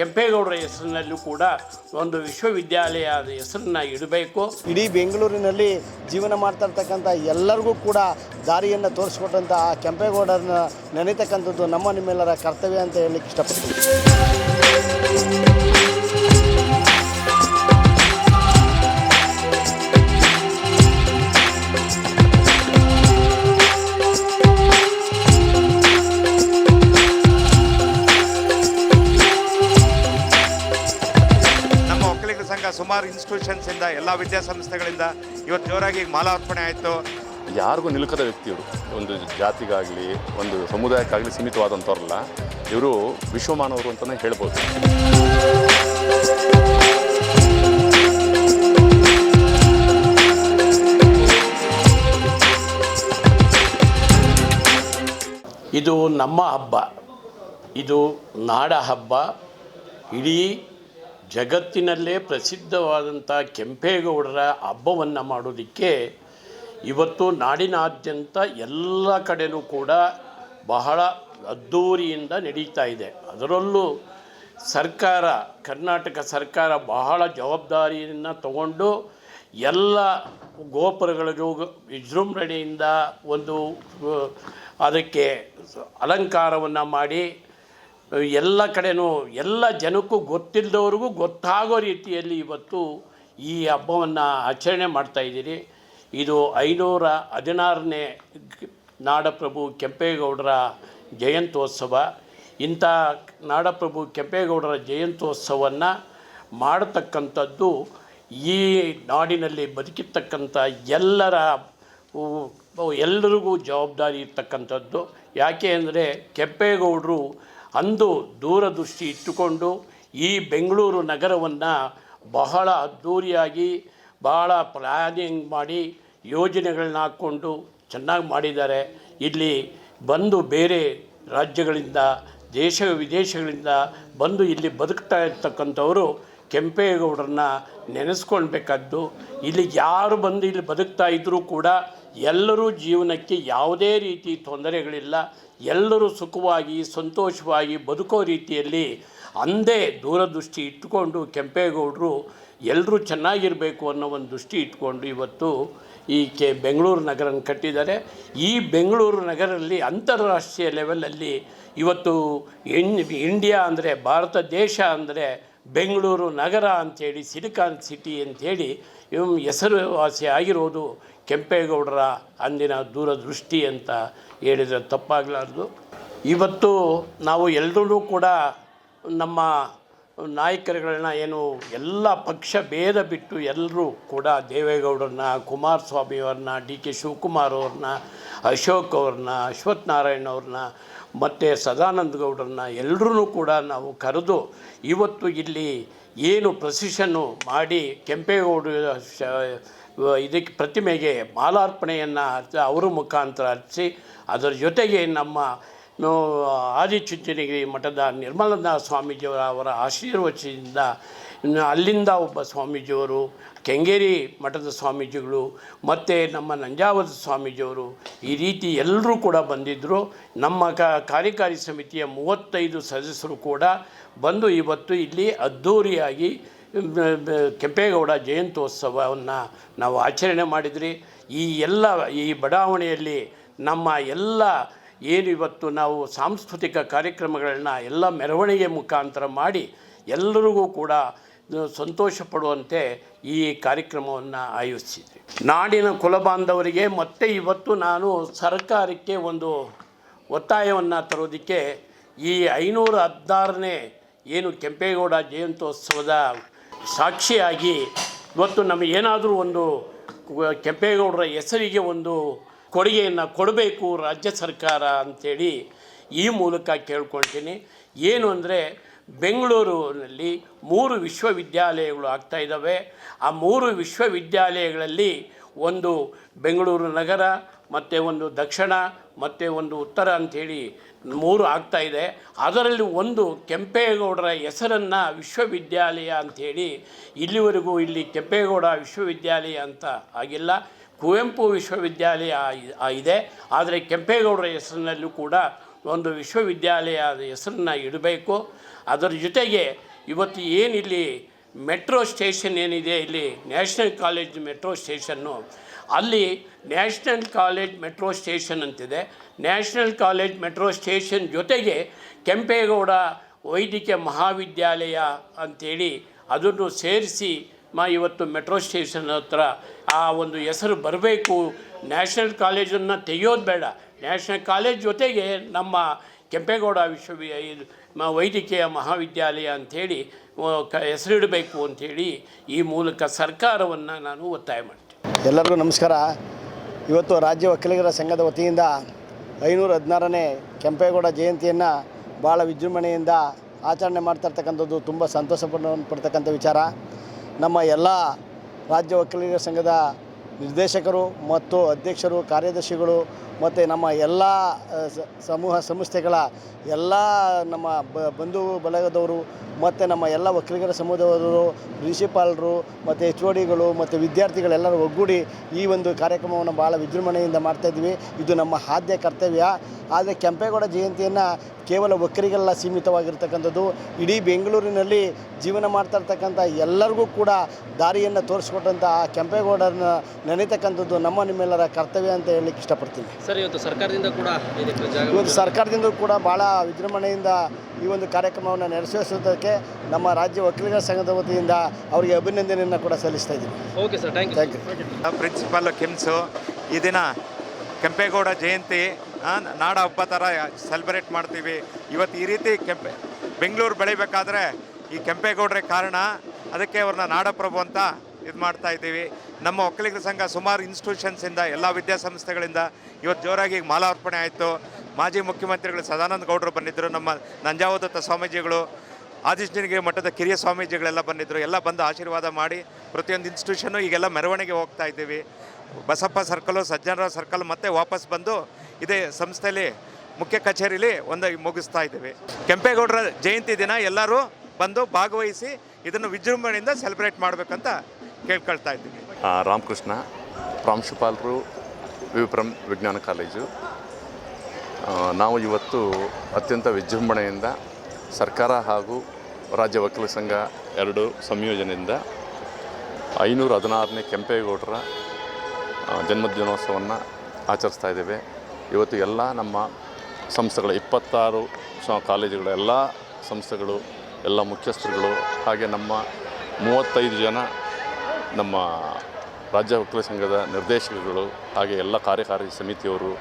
ಕೆಂಪೇಗೌಡರ ಹೆಸರಿನಲ್ಲೂ ಕೂಡ ಒಂದು ವಿಶ್ವವಿದ್ಯಾಲಯದ ಹೆಸರನ್ನ ಇಡಬೇಕು. ಇಡೀ ಬೆಂಗಳೂರಿನಲ್ಲಿ ಜೀವನ ಮಾಡ್ತಾ ಇರ್ತಕ್ಕಂಥ ಎಲ್ಲರಿಗೂ ಕೂಡ ದಾರಿಯನ್ನು ತೋರಿಸ್ಕೊಟ್ಟಂಥ ಆ ಕೆಂಪೇಗೌಡರನ್ನ ನೆನೆತಕ್ಕಂಥದ್ದು ನಮ್ಮ ನಿಮ್ಮೆಲ್ಲರ ಕರ್ತವ್ಯ ಅಂತ ಹೇಳಲಿಕ್ಕೆ ಇಷ್ಟಪಡ್ತೀನಿ. ಸುಮಾರು ಇನ್ಸ್ಟಿಟ್ಯೂಷನ್ಸ್ ಇಂದ ಎಲ್ಲ ವಿದ್ಯಾಸಂಸ್ಥೆಗಳಿಂದ ಇವತ್ತು ಜೋರಾಗಿ ಮಾಲಾರ್ಪಣೆ ಆಯಿತು. ಯಾರಿಗೂ ನಿಲುಕದ ವ್ಯಕ್ತಿಯವರು ಒಂದು ಜಾತಿಗಾಗಲಿ ಒಂದು ಸಮುದಾಯಕ್ಕಾಗಲಿ ಸೀಮಿತವಾದಂಥವ್ರಲ್ಲ ಇವರು ವಿಶ್ವಮಾನವರು ಅಂತಲೇ ಹೇಳ್ಬೋದು. ಇದು ನಮ್ಮ ಹಬ್ಬ. ಇದು ನಾಡ ಹಬ್ಬ. ಇಡೀ ಜಗತ್ತಿನಲ್ಲೇ ಪ್ರಸಿದ್ಧವಾದಂಥ ಕೆಂಪೇಗೌಡರ ಹಬ್ಬವನ್ನು ಮಾಡೋದಕ್ಕೆ ಇವತ್ತು ನಾಡಿನಾದ್ಯಂತ ಎಲ್ಲ ಕಡೆಯೂ ಕೂಡ ಬಹಳ ಅದ್ಧೂರಿಯಿಂದ ನಡೀತಾ ಇದೆ. ಅದರಲ್ಲೂ ಸರ್ಕಾರ, ಕರ್ನಾಟಕ ಸರ್ಕಾರ ಬಹಳ ಜವಾಬ್ದಾರಿಯನ್ನು ತಗೊಂಡು ಎಲ್ಲ ಗೋಪುರಗಳಿಗೂ ವಿಜೃಂಭಣೆಯಿಂದ ಒಂದು, ಅದಕ್ಕೆ ಅಲಂಕಾರವನ್ನು ಮಾಡಿ ಎಲ್ಲ ಕಡೆನೂ ಎಲ್ಲ ಜನಕ್ಕೂ ಗೊತ್ತಿಲ್ಲದವ್ರಿಗೂ ಗೊತ್ತಾಗೋ ರೀತಿಯಲ್ಲಿ ಇವತ್ತು ಈ ಹಬ್ಬವನ್ನು ಆಚರಣೆ ಮಾಡ್ತಾಯಿದ್ದೀರಿ ಇದು ಐನೂರ ಹದಿನಾರನೇ ನಾಡಪ್ರಭು ಕೆಂಪೇಗೌಡರ ಜಯಂತ್ಯೋತ್ಸವ. ಇಂಥ ನಾಡಪ್ರಭು ಕೆಂಪೇಗೌಡರ ಜಯಂತ್ಯೋತ್ಸವವನ್ನು ಮಾಡತಕ್ಕಂಥದ್ದು ಈ ನಾಡಿನಲ್ಲಿ ಬದುಕಿರ್ತಕ್ಕಂಥ ಎಲ್ಲರ, ಎಲ್ಲರಿಗೂ ಜವಾಬ್ದಾರಿ ಇರ್ತಕ್ಕಂಥದ್ದು. ಯಾಕೆ ಅಂದರೆ ಕೆಂಪೇಗೌಡರು ಅಂದು ದೂರದೃಷ್ಟಿ ಇಟ್ಟುಕೊಂಡು ಈ ಬೆಂಗಳೂರು ನಗರವನ್ನು ಬಹಳ ಅದ್ಧೂರಿಯಾಗಿ ಬಹಳ ಪ್ಲ್ಯಾನಿಂಗ್ ಮಾಡಿ ಯೋಜನೆಗಳನ್ನ ಹಾಕ್ಕೊಂಡು ಚೆನ್ನಾಗಿ ಮಾಡಿದ್ದಾರೆ. ಇಲ್ಲಿ ಬಂದು ಬೇರೆ ರಾಜ್ಯಗಳಿಂದ, ದೇಶ ವಿದೇಶಗಳಿಂದ ಬಂದು ಇಲ್ಲಿ ಬದುಕ್ತಾ ಇರ್ತಕ್ಕಂಥವರು ಕೆಂಪೇಗೌಡರನ್ನ ನೆನೆಸ್ಕೊಳ್ಬೇಕಾದ್ದು. ಇಲ್ಲಿ ಯಾರು ಬಂದು ಇಲ್ಲಿ ಬದುಕ್ತಾ ಇದ್ದರೂ ಕೂಡ ಎಲ್ಲರೂ ಜೀವನಕ್ಕೆ ಯಾವುದೇ ರೀತಿ ತೊಂದರೆಗಳಿಲ್ಲ, ಎಲ್ಲರೂ ಸುಖವಾಗಿ, ಸಂತೋಷವಾಗಿ ಬದುಕೋ ರೀತಿಯಲ್ಲಿ ಅಂದೇ ದೂರದೃಷ್ಟಿ ಇಟ್ಟುಕೊಂಡು ಕೆಂಪೇಗೌಡರು ಎಲ್ಲರೂ ಚೆನ್ನಾಗಿರಬೇಕು ಅನ್ನೋ ಒಂದು ದೃಷ್ಟಿ ಇಟ್ಕೊಂಡು ಇವತ್ತು ಈ ಕೆ ಬೆಂಗಳೂರು ನಗರನ ಕಟ್ಟಿದ್ದಾರೆ. ಈ ಬೆಂಗಳೂರು ನಗರಲ್ಲಿ ಅಂತಾರಾಷ್ಟ್ರೀಯ ಲೆವೆಲಲ್ಲಿ ಇವತ್ತು ಇಂಡಿಯಾ ಅಂದರೆ ಭಾರತ ದೇಶ ಅಂದರೆ ಬೆಂಗಳೂರು ನಗರ ಅಂಥೇಳಿ, ಸಿಲಿಕಾನ್ ಸಿಟಿ ಅಂಥೇಳಿ ಹೆಸರುವಾಸಿ ಆಗಿರೋದು ಕೆಂಪೇಗೌಡರ ಅಂದಿನ ದೂರದೃಷ್ಟಿ ಅಂತ ಹೇಳಿದರೆ ತಪ್ಪಾಗಲಾರ್ದು. ಇವತ್ತು ನಾವು ಎಲ್ಲರೂ ಕೂಡ ನಮ್ಮ ನಾಯಕರುಗಳನ್ನ ಏನು ಎಲ್ಲ ಪಕ್ಷ ಭೇದ ಬಿಟ್ಟು ಎಲ್ಲರೂ ಕೂಡ ದೇವೇಗೌಡರನ್ನ ಕುಮಾರಸ್ವಾಮಿಯವ್ರನ್ನ ಡಿ ಕೆ ಶಿವಕುಮಾರ್ ಅವ್ರನ್ನ, ಅಶೋಕ್ ಅವ್ರನ್ನ ಅಶ್ವಥ್ ನಾರಾಯಣ್ ಅವ್ರನ್ನ, ಮತ್ತು ಸದಾನಂದ ಗೌಡರನ್ನ ಎಲ್ಲರೂ ಕೂಡ ನಾವು ಕರೆದು ಇವತ್ತು ಇಲ್ಲಿ ಏನು ಪ್ರೊಸಿಷನ್ನು ಮಾಡಿ ಕೆಂಪೇಗೌಡ ಇದಕ್ಕೆ ಪ್ರತಿಮೆಗೆ ಮಾಲಾರ್ಪಣೆಯನ್ನು ಅವರ ಮುಖಾಂತರ ಅರ್ಪಿಸಿ ಅದರ ಜೊತೆಗೆ ನಮ್ಮ ಆದಿಚುಂಚನಗಿರಿ ಮಠದ ನಿರ್ಮಲನಾಥ ಸ್ವಾಮೀಜಿಯವರ, ಅವರ ಆಶೀರ್ವಚನದಿಂದ ಇನ್ನು ಅಲ್ಲಿಂದ ಒಬ್ಬ ಸ್ವಾಮೀಜಿಯವರು, ಕೆಂಗೇರಿ ಮಠದ ಸ್ವಾಮೀಜಿಗಳು, ಮತ್ತು ನಮ್ಮ ನಂಜಾವರದ ಸ್ವಾಮೀಜಿಯವರು ಈ ರೀತಿ ಎಲ್ಲರೂ ಕೂಡ ಬಂದಿದ್ದರು ನಮ್ಮ ಕಾರ್ಯಕಾರಿ ಸಮಿತಿಯ ಮೂವತ್ತೈದು ಸದಸ್ಯರು ಕೂಡ ಬಂದು ಇವತ್ತು ಇಲ್ಲಿ ಅದ್ಧೂರಿಯಾಗಿ ಕೆಂಪೇಗೌಡ ಜಯಂತ್ಯೋತ್ಸವವನ್ನು ನಾವು ಆಚರಣೆ ಮಾಡಿದ್ರಿ. ಈ ಎಲ್ಲ, ಈ ಬಡಾವಣೆಯಲ್ಲಿ ನಮ್ಮ ಎಲ್ಲ ಏನು ಇವತ್ತು ನಾವು ಸಾಂಸ್ಕೃತಿಕ ಕಾರ್ಯಕ್ರಮಗಳನ್ನ ಎಲ್ಲ ಮೆರವಣಿಗೆ ಮುಖಾಂತರ ಮಾಡಿ ಎಲ್ಲರಿಗೂ ಕೂಡ ಸಂತೋಷ ಪಡುವಂತೆ ಈ ಕಾರ್ಯಕ್ರಮವನ್ನು ಆಯೋಜಿಸಿದ್ವಿ. ನಾಡಿನ ಕುಲಬಾಂಧವರಿಗೆ ಮತ್ತೆ ಇವತ್ತು ನಾನು ಸರ್ಕಾರಕ್ಕೆ ಒಂದು ಒತ್ತಾಯವನ್ನು ತರೋದಕ್ಕೆ ಈ ಐನೂರ ಹದಿನಾರನೇ ಏನು ಕೆಂಪೇಗೌಡ ಜಯಂತ್ಯೋತ್ಸವದ ಸಾಕ್ಷಿಯಾಗಿ ಇವತ್ತು ನಮಗೆ ಏನಾದರೂ ಒಂದು ಕೆಂಪೇಗೌಡರ ಹೆಸರಿಗೆ ಒಂದು ಕೊಡುಗೆಯನ್ನು ಕೊಡಬೇಕು ರಾಜ್ಯ ಸರ್ಕಾರ ಅಂಥೇಳಿ ಈ ಮೂಲಕ ಕೇಳ್ಕೊಳ್ತೀನಿ. ಏನು ಅಂದರೆ ಬೆಂಗಳೂರಿನಲ್ಲಿ ಮೂರು ವಿಶ್ವವಿದ್ಯಾಲಯಗಳು ಆಗ್ತಾ ಇದ್ದಾವೆ. ಆ ಮೂರು ವಿಶ್ವವಿದ್ಯಾಲಯಗಳಲ್ಲಿ ಒಂದು ಬೆಂಗಳೂರು ನಗರ, ಮತ್ತು ಒಂದು ದಕ್ಷಿಣ, ಮತ್ತು ಒಂದು ಉತ್ತರ ಅಂಥೇಳಿ ಮೂರು ಆಗ್ತಾ ಇದೆ. ಅದರಲ್ಲಿ ಒಂದು ಕೆಂಪೇಗೌಡರ ಹೆಸರನ್ನು ವಿಶ್ವವಿದ್ಯಾಲಯ ಅಂಥೇಳಿ ಇಲ್ಲಿವರೆಗೂ ಇಲ್ಲಿ ಕೆಂಪೇಗೌಡ ವಿಶ್ವವಿದ್ಯಾಲಯ ಅಂತ ಆಗಿಲ್ಲ. ಕುವೆಂಪು ವಿಶ್ವವಿದ್ಯಾಲಯ ಇದೆ. ಆದರೆ ಕೆಂಪೇಗೌಡರ ಹೆಸರಿನಲ್ಲೂ ಕೂಡ ಒಂದು ವಿಶ್ವವಿದ್ಯಾಲಯದ ಹೆಸರನ್ನ ಇಡಬೇಕು. ಅದರ ಜೊತೆಗೆ ಇವತ್ತು ಏನಿಲ್ಲಿ ಮೆಟ್ರೋ ಸ್ಟೇಷನ್ ಏನಿದೆ, ಇಲ್ಲಿ ನ್ಯಾಷನಲ್ ಕಾಲೇಜ್ ಮೆಟ್ರೋ ಸ್ಟೇಷನ್ನು, ಅಲ್ಲಿ ನ್ಯಾಷನಲ್ ಕಾಲೇಜ್ ಮೆಟ್ರೋ ಸ್ಟೇಷನ್ ಅಂತಿದೆ. ನ್ಯಾಷನಲ್ ಕಾಲೇಜ್ ಮೆಟ್ರೋ ಸ್ಟೇಷನ್ ಜೊತೆಗೆ ಕೆಂಪೇಗೌಡ ವೈದ್ಯಕೀಯ ಮಹಾವಿದ್ಯಾಲಯ ಅಂಥೇಳಿ ಅದನ್ನು ಸೇರಿಸಿ ಮ ಇವತ್ತು ಮೆಟ್ರೋ ಸ್ಟೇಷನ್ ಹತ್ರ ಆ ಒಂದು ಹೆಸರು ಬರಬೇಕು. ನ್ಯಾಷನಲ್ ಕಾಲೇಜನ್ನು ತೆಗೆಯೋದು ಬೇಡ. ನ್ಯಾಷನಲ್ ಕಾಲೇಜ್ ಜೊತೆಗೆ ನಮ್ಮ ಕೆಂಪೇಗೌಡ ವಿಶ್ವವಿದ್ಯಾಲಯ ಮ- ವೈದ್ಯಕೀಯ ಮಹಾವಿದ್ಯಾಲಯ ಅಂಥೇಳಿ ಕ ಹೆಸರಿಡಬೇಕು ಅಂಥೇಳಿ ಈ ಮೂಲಕ ಸರ್ಕಾರವನ್ನು ನಾನು ಒತ್ತಾಯ ಮಾಡ್ತೀನಿ. ಎಲ್ಲರಿಗೂ ನಮಸ್ಕಾರ. ಇವತ್ತು ರಾಜ್ಯ ವಕೀಲರ ಸಂಘದ ವತಿಯಿಂದ ಐನೂರ ಹದಿನಾರನೇ ಕೆಂಪೇಗೌಡ ಜಯಂತಿಯನ್ನು ಭಾಳ ವಿಜೃಂಭಣೆಯಿಂದ ಆಚರಣೆ ಮಾಡ್ತಾ ಇರ್ತಕ್ಕಂಥದ್ದು ತುಂಬ ಸಂತೋಷ ಪಡ್ತಕ್ಕಂಥ ವಿಚಾರ. ನಮ್ಮ ಎಲ್ಲ ರಾಜ್ಯ ವಕೀಲರ ಸಂಘದ ನಿರ್ದೇಶಕರು ಮತ್ತು ಅಧ್ಯಕ್ಷರು, ಕಾರ್ಯದರ್ಶಿಗಳು ಮತ್ತು ನಮ್ಮ ಎಲ್ಲ ಸಮೂಹ ಸಂಸ್ಥೆಗಳ ಎಲ್ಲ ನಮ್ಮ ಬಂಧು ಬಳಗದವರು ಮತ್ತು ನಮ್ಮ ಎಲ್ಲ ಒಕ್ಕಲಿಗರ ಸಮುದಾಯದವರು ಪ್ರಿನ್ಸಿಪಾಲರು ಮತ್ತು ಎಚ್ ಒ ಡಿಗಳು ಮತ್ತು ವಿದ್ಯಾರ್ಥಿಗಳೆಲ್ಲರೂ ಒಗ್ಗೂಡಿ ಈ ಒಂದು ಕಾರ್ಯಕ್ರಮವನ್ನು ಭಾಳ ವಿಜೃಂಭಣೆಯಿಂದ ಮಾಡ್ತಾಯಿದ್ವಿ ಇದು ನಮ್ಮ ಆದ್ಯ ಕರ್ತವ್ಯ. ಆದರೆ ಕೆಂಪೇಗೌಡ ಜಯಂತಿಯನ್ನು ಕೇವಲ ಒಕ್ಕರಿಗೆಲ್ಲ ಸೀಮಿತವಾಗಿರ್ತಕ್ಕಂಥದ್ದು, ಇಡೀ ಬೆಂಗಳೂರಿನಲ್ಲಿ ಜೀವನ ಮಾಡ್ತಾ ಇರ್ತಕ್ಕಂಥ ಎಲ್ಲರಿಗೂ ಕೂಡ ದಾರಿಯನ್ನು ತೋರಿಸ್ಕೊಟ್ಟಂಥ ಆ ಕೆಂಪೇಗೌಡರನ್ನ ನೆನೆತಕ್ಕಂಥದ್ದು ನಮ್ಮ ನಿಮ್ಮೆಲ್ಲರ ಕರ್ತವ್ಯ ಅಂತ ಹೇಳಲಿಕ್ಕೆ ಇಷ್ಟಪಡ್ತೀನಿ. ಸರ್ ಇವತ್ತು ಸರ್ಕಾರದಿಂದ ಕೂಡ ಇದಕ್ಕೆ ಜಾಗ ಇವತ್ತು ಸರ್ಕಾರದಿಂದ ಕೂಡ ಭಾಳ ವಿಜೃಂಭಣೆಯಿಂದ ಈ ಒಂದು ಕಾರ್ಯಕ್ರಮವನ್ನು ನೆರವೇರಿಸೋದಕ್ಕೆ ನಮ್ಮ ರಾಜ್ಯ ವಕೀಲರ ಸಂಘದ ವತಿಯಿಂದ ಅವರಿಗೆ ಅಭಿನಂದನೆಯನ್ನು ಕೂಡ ಸಲ್ಲಿಸ್ತಾ ಇದ್ದೀವಿ okay sir thank you thank you principal KIMS ಈ ದಿನ ಕೆಂಪೇಗೌಡ ಜಯಂತಿ ನಾಡ ಹಬ್ಬ ಥರ ಸೆಲೆಬ್ರೇಟ್ ಮಾಡ್ತೀವಿ. ಇವತ್ತು ಈ ರೀತಿ ಕೆಂಪೆ ಬೆಂಗಳೂರು ಬೆಳಿಬೇಕಾದ್ರೆ ಈ ಕೆಂಪೇಗೌಡರೇ ಕಾರಣ. ಅದಕ್ಕೆ ಅವ್ರನ್ನ ನಾಡಪ್ರಭು ಅಂತ ಇದು ಮಾಡ್ತಾ ಇದ್ದೀವಿ. ನಮ್ಮ ಒಕ್ಕಲಿಗರ ಸಂಘ ಸುಮಾರು ಇನ್ಸ್ಟಿಟ್ಯೂಷನ್ಸಿಂದ ಎಲ್ಲ ವಿದ್ಯಾಸಂಸ್ಥೆಗಳಿಂದ ಇವತ್ತು ಜೋರಾಗಿ ಮಾಲಾರ್ಪಣೆ ಆಯಿತು. ಮಾಜಿ ಮುಖ್ಯಮಂತ್ರಿಗಳು ಸದಾನಂದ ಗೌಡರು ಬಂದಿದ್ದರು ನಮ್ಮ ನಂಜಾವದತ್ತ ಸ್ವಾಮೀಜಿಗಳು ಆದಿಚುಂಚನಗಿರಿ ಮಠದ ಕಿರಿಯ ಸ್ವಾಮೀಜಿಗಳೆಲ್ಲ ಬಂದಿದ್ದರು ಎಲ್ಲ ಬಂದು ಆಶೀರ್ವಾದ ಮಾಡಿ ಪ್ರತಿಯೊಂದು ಇನ್ಸ್ಟಿಟ್ಯೂಷನು ಈಗೆಲ್ಲ ಮೆರವಣಿಗೆ ಹೋಗ್ತಾ ಇದ್ದೀವಿ. ಬಸಪ್ಪ ಸರ್ಕಲು ಸಜ್ಜನರ ಸರ್ಕಲ್ ಮತ್ತೆ ವಾಪಸ್ ಬಂದು ಇದೇ ಸಂಸ್ಥೆಯಲ್ಲಿ ಮುಖ್ಯ ಕಚೇರಿಲಿ ಒಂದು ಮುಗಿಸ್ತಾ ಇದ್ದೀವಿ. ಕೆಂಪೇಗೌಡರ ಜಯಂತಿ ದಿನ ಎಲ್ಲರೂ ಬಂದು ಭಾಗವಹಿಸಿ ಇದನ್ನು ವಿಜೃಂಭಣೆಯಿಂದ ಸೆಲೆಬ್ರೇಟ್ ಮಾಡಬೇಕಂತ ಕೇಳ್ಕೊಳ್ತಾ ಇದ್ದೀವಿ ರಾಮಕೃಷ್ಣ, ಪ್ರಾಂಶುಪಾಲರು ವಿಪ್ರಂ ವಿಜ್ಞಾನ ಕಾಲೇಜು. ನಾವು ಇವತ್ತು ಅತ್ಯಂತ ವಿಜೃಂಭಣೆಯಿಂದ ಸರ್ಕಾರ ಹಾಗೂ ರಾಜ್ಯ ವಕೀಲ ಸಂಘ ಎರಡು ಸಂಯೋಜನೆಯಿಂದ ಐನೂರ ಹದಿನಾರನೇ ಕೆಂಪೇಗೌಡರ ಜನ್ಮದಿನೋತ್ಸವವನ್ನು ಆಚರಿಸ್ತಾ ಇದ್ದೇವೆ. ಇವತ್ತು ಎಲ್ಲ ನಮ್ಮ ಸಂಸ್ಥೆಗಳ ಇಪ್ಪತ್ತಾರು ಕಾಲೇಜುಗಳ ಎಲ್ಲ ಸಂಸ್ಥೆಗಳು, ಎಲ್ಲ ಮುಖ್ಯಸ್ಥರುಗಳು, ಹಾಗೆ ನಮ್ಮ ಮೂವತ್ತೈದು ಜನ ನಮ್ಮ ರಾಜ್ಯ ವಕೀಲ ಸಂಘದ ನಿರ್ದೇಶಕರುಗಳು ಹಾಗೆ ಎಲ್ಲ ಕಾರ್ಯಕಾರಿ ಸಮಿತಿಯವರು,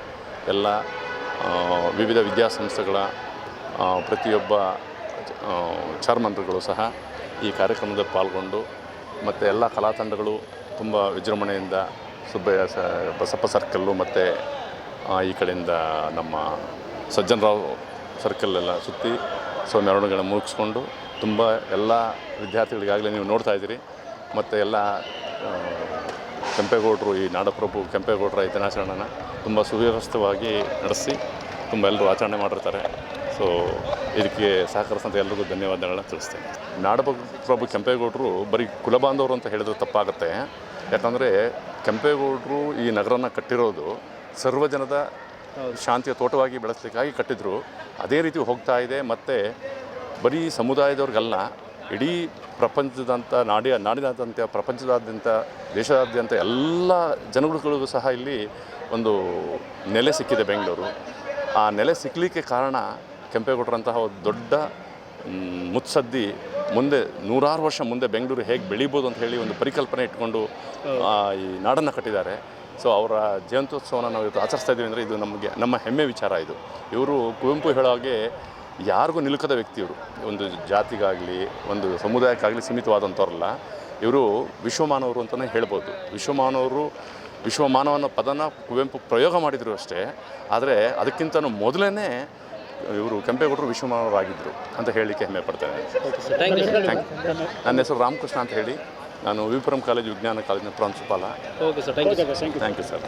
ಎಲ್ಲ ವಿವಿಧ ವಿದ್ಯಾಸಂಸ್ಥೆಗಳ ಪ್ರತಿಯೊಬ್ಬ ಚಾರ್ಮನ್ರುಗಳು ಸಹ ಈ ಕಾರ್ಯಕ್ರಮದಲ್ಲಿ ಪಾಲ್ಗೊಂಡು ಮತ್ತು ಎಲ್ಲ ಕಲಾ ತಂಡಗಳು ತುಂಬ ವಿಜೃಂಭಣೆಯಿಂದ ಸುಬ್ಬಯ್ಯ ಸ, ಬಸಪ್ಪ ಸರ್ಕಲ್ಲು ಮತ್ತು ಈ ಕಡೆಯಿಂದ ನಮ್ಮ ಸಜ್ಜನರಾವ್ ಸರ್ಕಲ್ಲೆಲ್ಲ ಸುತ್ತಿ ಸೊ ಮೆರವಣಿಗೆಗಳನ್ನ ಮುಗಿಸ್ಕೊಂಡು ತುಂಬ ಎಲ್ಲ ವಿದ್ಯಾರ್ಥಿಗಳಿಗಾಗಲೇ ನೀವು ನೋಡ್ತಾ ಇದ್ದೀರಿ. ಮತ್ತು ಎಲ್ಲ ಕೆಂಪೇಗೌಡರು, ಈ ನಾಡಪ್ರಭು ಕೆಂಪೇಗೌಡರ ಈ ದಿನಾಚರಣೆನ ತುಂಬ ಸುವ್ಯವಸ್ಥಿತವಾಗಿ ನಡೆಸಿ ತುಂಬ ಎಲ್ಲರೂ ಆಚರಣೆ ಮಾಡಿರ್ತಾರೆ. ಸೊ ಇದಕ್ಕೆ ಸಹಕರಿಸಿದಂಥ ಎಲ್ರಿಗೂ ಧನ್ಯವಾದಗಳನ್ನ ತಿಳಿಸ್ತೇನೆ. ನಾಡಪ್ರಭು ಪ್ರಭು ಕೆಂಪೇಗೌಡರು ಬರೀ ಕುಲಬಾಂಧವರು ಅಂತ ಹೇಳಿದ್ರೆ ತಪ್ಪಾಗುತ್ತೆ. ಯಾಕಂದರೆ ಕೆಂಪೇಗೌಡರು ಈ ನಗರನ ಕಟ್ಟಿರೋದು ಸರ್ವಜನದ ಶಾಂತಿಯ ತೋಟವಾಗಿ ಬೆಳೆಸಲಿಕ್ಕಾಗಿ ಕಟ್ಟಿದ್ರು. ಅದೇ ರೀತಿ ಹೋಗ್ತಾ ಇದೆ, ಮತ್ತು ಬರೀ ಸಮುದಾಯದವ್ರಿಗಲ್ಲ ಇಡೀ ಪ್ರಪಂಚದಂಥ ನಾಡಿಯ ನಾಡಿನಾದ್ಯಂತ, ಪ್ರಪಂಚದಾದ್ಯಂತ, ದೇಶದಾದ್ಯಂತ ಎಲ್ಲ ಜನಗಳಿಗೂ ಸಹ ಇಲ್ಲಿ ಒಂದು ನೆಲೆ ಸಿಕ್ಕಿದೆ ಬೆಂಗಳೂರು. ಆ ನೆಲೆ ಸಿಕ್ಕಲಿಕ್ಕೆ ಕಾರಣ ಕೆಂಪೇಗೌಡರಂತಹ ಒಂದು ದೊಡ್ಡ ಮುತ್ಸದ್ದಿ ಮುಂದೆ ನೂರಾರು ವರ್ಷ ಮುಂದೆ ಬೆಂಗಳೂರು ಹೇಗೆ ಬೆಳಿಬೋದು ಅಂತ ಹೇಳಿ ಒಂದು ಪರಿಕಲ್ಪನೆ ಇಟ್ಕೊಂಡು ಈ ನಾಡನ್ನು ಕಟ್ಟಿದ್ದಾರೆ. ಸೊ, ಅವರ ಜಯಂತ್ಯೋತ್ಸವನ ನಾವು ಇವತ್ತು ಆಚರಿಸ್ತಾ ಇದ್ದೀವಿ ಅಂದರೆ ಇದು ನಮಗೆ, ನಮ್ಮ ಹೆಮ್ಮೆ ವಿಚಾರ ಇದು. ಇವರು ಕುವೆಂಪು ಹೇಳೋ ಹಾಗೆ ಯಾರಿಗೂ ನಿಲುಕದ ವ್ಯಕ್ತಿಯವರು. ಒಂದು ಜಾತಿಗಾಗಲಿ ಒಂದು ಸಮುದಾಯಕ್ಕಾಗಲಿ ಸೀಮಿತವಾದಂಥವ್ರಲ್ಲ. ಇವರು ವಿಶ್ವಮಾನವರು ಅಂತಲೇ ಹೇಳ್ಬೋದು. ವಿಶ್ವಮಾನವರು ವಿಶ್ವಮಾನವನ ಪದನ ಕುವೆಂಪು ಪ್ರಯೋಗ ಮಾಡಿದರು ಅಷ್ಟೇ. ಆದರೆ ಅದಕ್ಕಿಂತ ಮೊದಲೇ ಇವರು ಕೆಂಪೇಗೌಡರು ವಿಶ್ವಮಾನವರಾಗಿದ್ದರು ಅಂತ ಹೇಳಲಿಕ್ಕೆ ಹೆಮ್ಮೆ ಪಡ್ತೇನೆ. ಥ್ಯಾಂಕ್ ಯು ನನ್ನ ಹೆಸರು ರಾಮಕೃಷ್ಣ ಅಂತ ಹೇಳಿ. ನಾನು ವಿಪುರಂ ಕಾಲೇಜು ವಿಜ್ಞಾನ ಕಾಲೇಜಿನ ಪ್ರಾಂಶುಪಾಲ. Okay sir thank you thank you sir